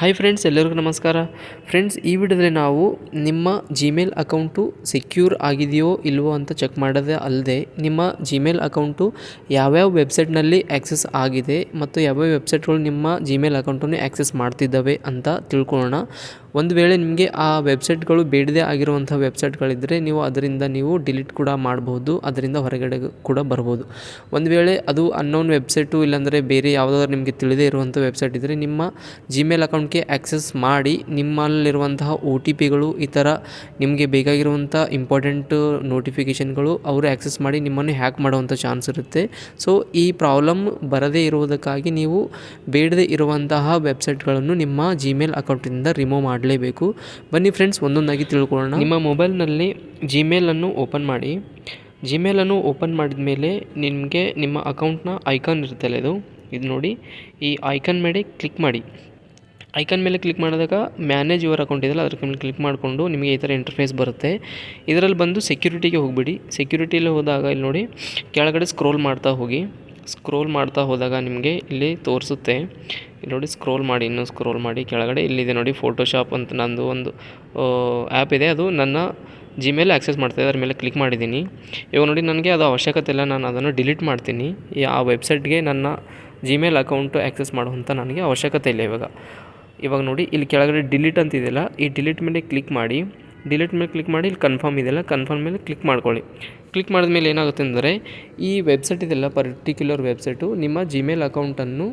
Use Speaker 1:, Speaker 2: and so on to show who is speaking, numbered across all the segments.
Speaker 1: Hi friends ಎಲ್ಲರಿಗೂ ನಮಸ್ಕಾರ. Friends ಈ ವಿಡಿಯೋದಲ್ಲಿ ನಾವು ನಿಮ್ಮ ಜಿಮೇಲ್ ಅಕೌಂಟು ಸೆಕ್ಯೂರ್ ಆಗಿದೆಯೋ ಇಲ್ವೋ ಅಂತ ಚೆಕ್ ಮಾಡೋದೇ ಅಲ್ಲದೆ ನಿಮ್ಮ ಜಿಮೇಲ್ ಅಕೌಂಟು ಯಾವ್ಯಾವ ವೆಬ್ಸೈಟ್ನಲ್ಲಿ ಆ್ಯಕ್ಸೆಸ್ ಆಗಿದೆ ಮತ್ತು ಯಾವ್ಯಾವ ವೆಬ್ಸೈಟ್ಗಳು ನಿಮ್ಮ ಜಿಮೇಲ್ ಅಕೌಂಟನ್ನು ಆ್ಯಕ್ಸೆಸ್ ಮಾಡ್ತಿದ್ದಾವೆ ಅಂತ ತಿಳ್ಕೊಳ್ಳೋಣ. ಒಂದು ವೇಳೆ ನಿಮಗೆ ಆ ವೆಬ್ಸೈಟ್ಗಳು ಬೇಡದೇ ಆಗಿರುವಂಥ ವೆಬ್ಸೈಟ್ಗಳಿದ್ದರೆ ನೀವು ಅದರಿಂದ ನೀವು ಡಿಲೀಟ್ ಕೂಡ ಮಾಡ್ಬೋದು, ಅದರಿಂದ ಹೊರಗಡೆ ಕೂಡ ಬರ್ಬೋದು. ಒಂದು ವೇಳೆ ಅದು ಅನ್ನೋನ್ ವೆಬ್ಸೈಟು ಇಲ್ಲಾಂದರೆ ಬೇರೆ ಯಾವುದಾದ್ರು ನಿಮಗೆ ತಿಳಿದೇ ಇರುವಂಥ ವೆಬ್ಸೈಟ್ ಇದ್ದರೆ ನಿಮ್ಮ ಜಿಮೇಲ್ ಅಕೌಂಟ್ಗೆ ಆ್ಯಕ್ಸೆಸ್ ಮಾಡಿ, ನಿಮ್ಮಲ್ಲಿರುವಂತಹ ಒ ಟಿ ಪಿಗಳು ಈ ಥರ ನಿಮಗೆ ಬೇಕಾಗಿರುವಂಥ ಇಂಪಾರ್ಟೆಂಟ್ ನೋಟಿಫಿಕೇಷನ್ಗಳು ಅವರು ಆ್ಯಕ್ಸೆಸ್ ಮಾಡಿ ನಿಮ್ಮನ್ನು ಹ್ಯಾಕ್ ಮಾಡುವಂಥ ಚಾನ್ಸ್ ಇರುತ್ತೆ. ಸೊ ಈ ಪ್ರಾಬ್ಲಮ್ ಬರದೇ ಇರುವುದಕ್ಕಾಗಿ ನೀವು ಬೇಡದೇ ಇರುವಂತಹ ವೆಬ್ಸೈಟ್ಗಳನ್ನು ನಿಮ್ಮ ಜಿಮೇಲ್ ಅಕೌಂಟಿಂದ ರಿಮೂವ್ ಮಾಡಲೇಬೇಕು. ಬನ್ನಿ ಫ್ರೆಂಡ್ಸ್, ಒಂದೊಂದಾಗಿ ತಿಳ್ಕೊಳ್ಳೋಣ. ನಿಮ್ಮ ಮೊಬೈಲ್ನಲ್ಲಿ ಜಿಮೇಲನ್ನು ಓಪನ್ ಮಾಡಿ. ಜಿಮೇಲನ್ನು ಓಪನ್ ಮಾಡಿದ ಮೇಲೆ ನಿಮಗೆ ನಿಮ್ಮ ಅಕೌಂಟ್ನ ಐಕಾನ್ ಇರುತ್ತಲ್ಲ ಇದು? ಇದು ನೋಡಿ, ಈ ಐಕಾನ್ ಮೇಲೆ ಕ್ಲಿಕ್ ಮಾಡಿ. ಐಕಾನ್ ಮೇಲೆ ಕ್ಲಿಕ್ ಮಾಡಿದಾಗ ಮ್ಯಾನೇಜ್ ಯುವರ್ ಅಕೌಂಟ್ ಇದೆಯಲ್ಲ ಅದ್ರ ಮೇಲೆ ಕ್ಲಿಕ್ ಮಾಡಿಕೊಂಡು ನಿಮಗೆ ಈ ಥರ ಇಂಟರ್ಫೇಸ್ ಬರುತ್ತೆ. ಇದರಲ್ಲಿ ಬಂದು ಸೆಕ್ಯೂರಿಟಿಗೆ ಹೋಗಿಬಿಡಿ. ಸೆಕ್ಯೂರಿಟಿಯಲ್ಲಿ ಹೋದಾಗ ಇಲ್ಲಿ ನೋಡಿ, ಕೆಳಗಡೆ ಸ್ಕ್ರೋಲ್ ಮಾಡ್ತಾ ಹೋಗಿ. ಸ್ಕ್ರೋಲ್ ಮಾಡ್ತಾ ಹೋದಾಗ ನಿಮಗೆ ಇಲ್ಲಿ ತೋರಿಸುತ್ತೆ. ಇಲ್ಲಿ ನೋಡಿ ಸ್ಕ್ರೋಲ್ ಮಾಡಿ, ಇನ್ನೂ ಸ್ಕ್ರೋಲ್ ಮಾಡಿ. ಕೆಳಗಡೆ ಇಲ್ಲಿದೆ ನೋಡಿ ಫೋಟೋಶಾಪ್ ಅಂತ ನಂದು ಒಂದು ಆ್ಯಪ್ ಇದೆ. ಅದು ನನ್ನ ಜಿಮೇಲ್ ಆ್ಯಕ್ಸೆಸ್ ಮಾಡ್ತಾ ಅದ್ರ ಮೇಲೆ ಕ್ಲಿಕ್ ಮಾಡಿದ್ದೀನಿ. ಇವಾಗ ನೋಡಿ ನನಗೆ ಅದು ಅವಶ್ಯಕತೆ ಇಲ್ಲ. ನಾನು ಅದನ್ನು ಡಿಲೀಟ್ ಮಾಡ್ತೀನಿ. ಆ ವೆಬ್ಸೈಟ್ಗೆ ನನ್ನ ಜಿಮೇಲ್ ಅಕೌಂಟು ಆ್ಯಕ್ಸೆಸ್ ಮಾಡುವಂಥ ನನಗೆ ಅವಶ್ಯಕತೆ ಇಲ್ಲ ಇವಾಗ. ಇವಾಗ ನೋಡಿ, ಇಲ್ಲಿ ಕೆಳಗಡೆ ಡಿಲೀಟ್ ಅಂತಿದೆಯಲ್ಲ ಈ ಡಿಲೀಟ್ ಮೇಲೆ ಕ್ಲಿಕ್ ಮಾಡಿ. ಡಿಲೀಟ್ ಮೇಲೆ ಕ್ಲಿಕ್ ಮಾಡಿ ಇಲ್ಲಿ ಕನ್ಫರ್ಮ್ ಇದೆಯಲ್ಲ, ಕನ್ಫರ್ಮ್ ಮೇಲೆ ಕ್ಲಿಕ್ ಮಾಡ್ಕೊಳ್ಳಿ. ಕ್ಲಿಕ್ ಮಾಡಿದ ಮೇಲೆ ಏನಾಗುತ್ತೆ ಅಂದರೆ ಈ ವೆಬ್ಸೈಟ್ ಇದೆಲ್ಲ ಪರ್ಟಿಕ್ಯುಲರ್ ವೆಬ್ಸೈಟು, ನಿಮ್ಮ ಜಿಮೇಲ್ ಅಕೌಂಟನ್ನು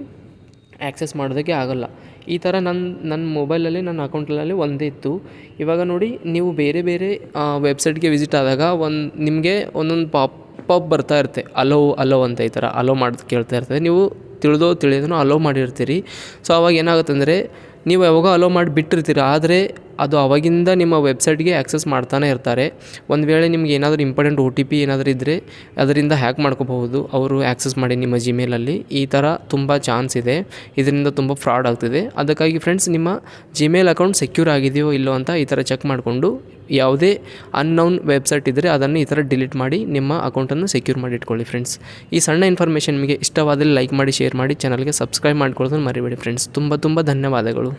Speaker 1: ಆ್ಯಕ್ಸೆಸ್ ಮಾಡೋದಕ್ಕೆ ಆಗಲ್ಲ. ಈ ಥರ ನನ್ನ ನನ್ನ ಮೊಬೈಲಲ್ಲಿ, ನನ್ನ ಅಕೌಂಟ್ಗಳಲ್ಲಿ ಒಂದೇ ಇತ್ತು. ಇವಾಗ ನೋಡಿ, ನೀವು ಬೇರೆ ಬೇರೆ ವೆಬ್ಸೈಟ್ಗೆ ವಿಸಿಟ್ ಆದಾಗ ಒಂದು, ನಿಮಗೆ ಒಂದೊಂದು ಪಾಪ್ ಪಾಪ್ ಬರ್ತಾ ಇರುತ್ತೆ. ಅಲೋ ಅಲೋ ಅಂತ ಈ ಥರ, ಅಲೋ ಮಾಡೋದು ಕೇಳ್ತಾ ಇರ್ತದೆ ನೀವು ತಿಳಿದೋ ತಿಳಿಯೋದನ್ನು ಅಲೋ ಮಾಡಿರ್ತೀರಿ. ಸೊ, ಅವಾಗ ಏನಾಗುತ್ತೆ ಅಂದರೆ ನೀವು ಯಾವಾಗ ಅಲೋ ಮಾಡಿ ಬಿಟ್ಟಿರ್ತೀರ ಆದರೆ ಅದು ಅವಾಗಿಂದ ನಿಮ್ಮ ವೆಬ್ಸೈಟ್ಗೆ ಆ್ಯಕ್ಸಸ್ ಮಾಡ್ತಾನೆ ಇರ್ತಾರೆ. ಒಂದು ವೇಳೆ ನಿಮ್ಗೆ ಏನಾದರೂ ಇಂಪಾರ್ಟೆಂಟ್ ಒ ಟಿ ಪಿ ಏನಾದರೂ ಇದ್ದರೆ ಅದರಿಂದ ಹ್ಯಾಕ್ ಮಾಡ್ಕೋಬಹುದು. ಅವರು ಆ್ಯಕ್ಸೆಸ್ ಮಾಡಿ ನಿಮ್ಮ ಜಿಮೇಲಲ್ಲಿ ಈ ಥರ ತುಂಬ ಚಾನ್ಸ್ ಇದೆ. ಇದರಿಂದ ತುಂಬ ಫ್ರಾಡ್ ಆಗ್ತಿದೆ. ಅದಕ್ಕಾಗಿ ಫ್ರೆಂಡ್ಸ್, ನಿಮ್ಮ ಜಿಮೇಲ್ ಅಕೌಂಟ್ ಸೆಕ್ಯೂರ್ ಆಗಿದೆಯೋ ಇಲ್ಲೋ ಅಂತ ಈ ಥರ ಚೆಕ್ ಮಾಡಿಕೊಂಡು ಯಾವುದೇ ಅನ್ನೌನ್ ವೆಬ್ಸೈಟ್ ಇದ್ದರೆ ಅದನ್ನು ಈ ಥರ ಡಿಲೀಟ್ ಮಾಡಿ ನಿಮ್ಮ ಅಕೌಂಟನ್ನು ಸೆಕ್ಯೂರ್ ಮಾಡಿ ಇಟ್ಕೊಳ್ಳಿ ಫ್ರೆಂಡ್ಸ್. ಈ ಸಣ್ಣ ಇನ್ಫಾರ್ಮೇಷನ್ ನಿಮಗೆ ಇಷ್ಟವಾದಲ್ಲಿ ಲೈಕ್ ಮಾಡಿ, ಶೇರ್ ಮಾಡಿ ಚಾನಲ್ಗೆ ಸಬ್ಸ್ಕ್ರೈಬ್ ಮಾಡ್ಕೊಳ್ಳೋದನ್ನು ಮರಿಬೇಡಿ ಫ್ರೆಂಡ್ಸ್. ತುಂಬ ತುಂಬ ಧನ್ಯವಾದಗಳು.